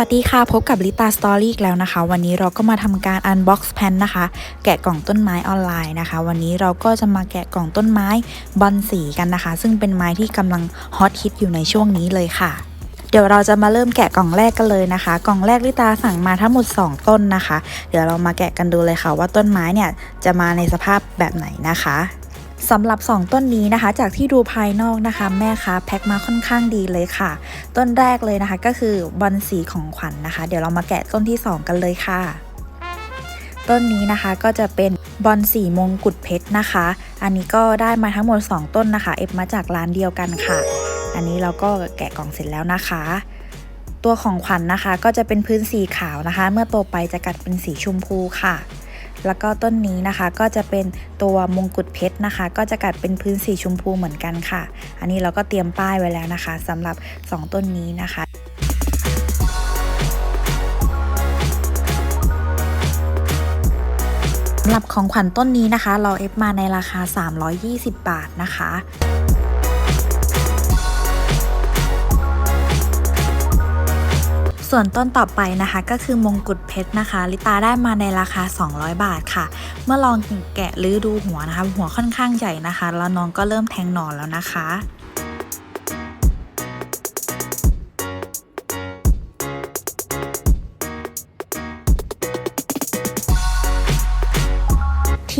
วัสดีค่ะ พบกับลิตาสตอรี่อีกแล้วนะคะ วันนี้เราก็มาทำการอันบ็อกซ์แพนนะคะ แกะกล่องต้นไม้ออนไลน์นะคะ วันนี้เราก็จะมาแกะกล่องต้นไม้บอนสีกันนะคะ ซึ่งเป็นไม้ที่กำลังฮอตฮิตอยู่ในช่วงนี้เลยค่ะ เดี๋ยวเราจะมาเริ่มแกะกล่องแรกกันเลยนะคะ กล่องแรกลิตาสั่งมาทั้งหมด 2 ต้นนะคะ เดี๋ยวเรามาแกะกันดูเลยค่ะ ว่าต้นไม้เนี่ยจะมาในสภาพแบบไหนนะคะ สำหรับ 2 ต้นนี้นะคะ จากที่ดูภายนอกนะคะ แม่ค้าแพ็คมาค่อนข้างดีเลยค่ะ ต้นแรกเลยนะคะก็คือบอนสีของขวัญนนะคะ เดี๋ยวเรามาแกะต้นที่ 2 กันเลยค่ะ ต้นนี้นะคะก็จะเป็นบอนสีมงกุฎเพชรนะคะ อันนี้ก็ได้มาทั้งหมด 2 ต้นนะคะ เอฟมาจากร้านเดียวกันค่ะ อันนี้เราก็แกะกล่องเสร็จแล้วนะคะ ตัวของขวัญนนะคะ ก็จะเป็นพื้นสีขาวนะคะ เมื่อโตไปจะกัดเป็นสีชมพูค่ะ แล้วก็ต้นนี้นะคะก็จะเป็นตัวมงกุฎเพชรนะคะ ก็จะกัดเป็นพื้นสีชมพูเหมือนกันค่ะ อันนี้เราก็เตรียมป้ายไว้แล้วนะคะสำหรับ 2 ต้นนี้นะคะสำหรับของขวัญต้นนี้นะคะ เราเอฟมาในราคา 320 บาทนะคะ ส่วนต้นต่อไปนะคะก็คือมงกุฎเพชรนะคะ ลิตาได้มาในราคา 200 บาทค่ะ เมื่อลองแกะหรือดูหัวนะคะ หัวค่อนข้างใหญ่นะคะ แล้วน้องก็เริ่มแทงหนอนแล้วนะคะ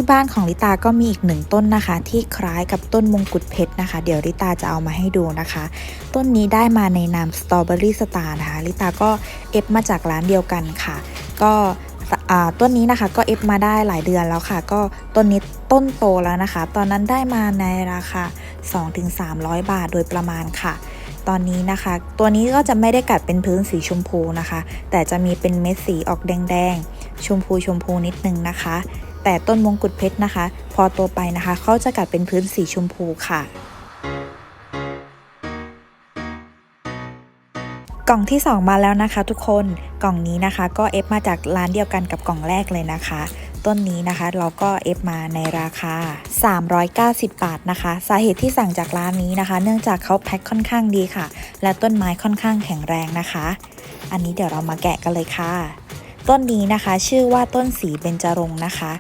ที่บ้านของลิตาก็มีอีกหนึ่งต้นนะคะ ที่คล้ายกับต้นมงกุฎเพชรนะคะ เดี๋ยวลิตาจะเอามาให้ดูนะคะ ต้นนี้ได้มาในนามสตรอเบอรี่สตาร์นะคะลิตาก็เอฟมาจากร้านเดียวกันค่ะ ก็ต้นนี้นะคะก็เอฟมาได้หลายเดือนแล้วค่ะ ก็ต้นนี้ต้นโตแล้วนะคะ ตอนนั้นได้มาในราคา 2-300 บาทโดยประมาณค่ะ ตอนนี้นะคะ ตัวนี้ก็จะไม่ได้กัดเป็นพื้นสีชมพูนะคะ แต่จะมีเป็นเม็ดสีออกแดงๆ ชมพูชมพูนิดนึงนะคะ แต่ต้นมงกุฎเพชรนะคะ พอโตไปนะคะเขาจะกัดเป็นพื้นสีชมพูค่ะ กล่องที่ 2 มาแล้วนะคะ ทุกคนกล่องนี้นะคะ ก็เอฟมาจากร้านเดียวกันกับกล่องแรกเลยนะคะต้นนี้นะคะเราก็เอฟมาในราคา 390 บาทนะคะ สาเหตุที่สั่งจากร้านนี้นะคะ เนื่องจากเขาแพ็คค่อนข้างดีค่ะ และต้นไม้ค่อนข้างแข็งแรงนะคะ อันนี้เดี๋ยวเรามาแกะกันเลยค่ะ ต้นนี้นะคะ ชื่อว่าต้นสีเบญจรงค์นะคะ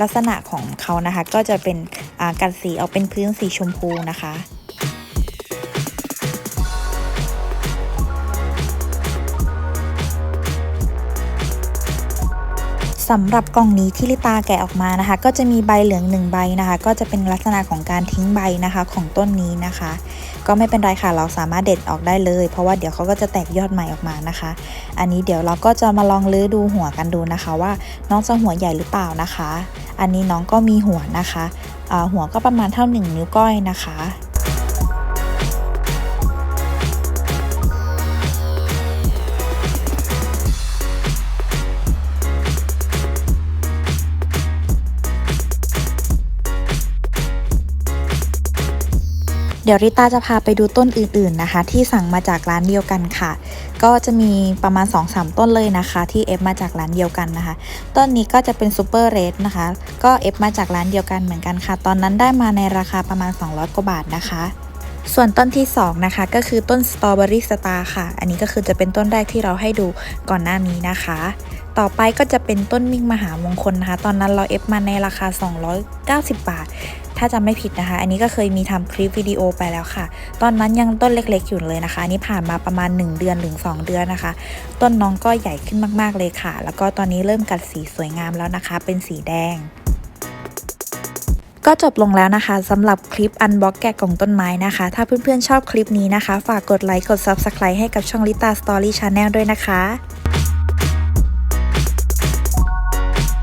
ลักษณะของเขานะคะก็จะเป็นกากัดสีออกเป็นพื้นสีชมพูนะคะ สำหรับกล่องนี้ที่ลิตาแกะออกมานะคะ ก็จะมีใบเหลืองหนึ่งใบนะคะ ก็จะเป็นลักษณะของการทิ้งใบนะคะของต้นนี้นะคะ ก็ไม่เป็นไรค่ะเราสามารถเด็ดออกได้เลย เพราะว่าเดี๋ยวเขาก็จะแตกยอดใหม่ออกมานะคะ อันนี้เดี๋ยวเราก็จะมาลองลื้อดูหัวกันดูนะคะ ว่าน้องจะหัวใหญ่หรือเปล่านะคะ อันนี้น้องก็มีหัวนะคะหัวก็ประมาณเท่าหนึ่งนิ้วก้อยนะคะ เดี๋ยวริต้าจะพาไปดูต้นอื่นๆนะคะ ที่สั่งมาจากร้านเดียวกันค่ะ ก็จะมีประมาณ 2-3 ต้นเลยนะคะ ที่เอฟมาจากร้านเดียวกันนะคะ ต้นนี้ก็จะเป็นซูเปอร์เรดนะคะ ก็เอฟมาจากร้านเดียวกันเหมือนกันค่ะ ตอนนั้นได้มาในราคาประมาณ 200 กว่าบาทนะคะส่วนต้นที่ 2 นะคะ ก็คือต้นสตรอเบอรี่สตาร์ค่ะ อันนี้ก็คือจะเป็นต้นแรกที่เราให้ดูก่อนหน้านี้นะคะ ต่อไปก็จะเป็นต้นมิ่งมหามงคลนะคะ ตอนนั้นเราเอฟมาในราคา 290 บาท ถ้าจำไม่ผิดนะคะ อันนี้ก็เคยมีทำคลิปวิดีโอไปแล้วค่ะ ตอนนั้นยังต้นเล็กๆอยู่เลยนะคะ อันนี้ผ่านมาประมาณ 1 เดือนหรือ2เดือนนะคะ ต้นน้องก็ใหญ่ขึ้นมากๆเลยค่ะ แล้วก็ตอนนี้เริ่มกัดสีสวยงามแล้วนะคะ เป็นสีแดงก็จบลงแล้วนะคะสำหรับคลิปอันบล็อกแกะกล่องต้นไม้นะคะ ถ้าเพื่อนๆชอบคลิปนี้นะคะ ฝากกดไลค์กด Subscribe ให้กับช่องลิตาสตอรี่ชาแนลด้วยนะคะ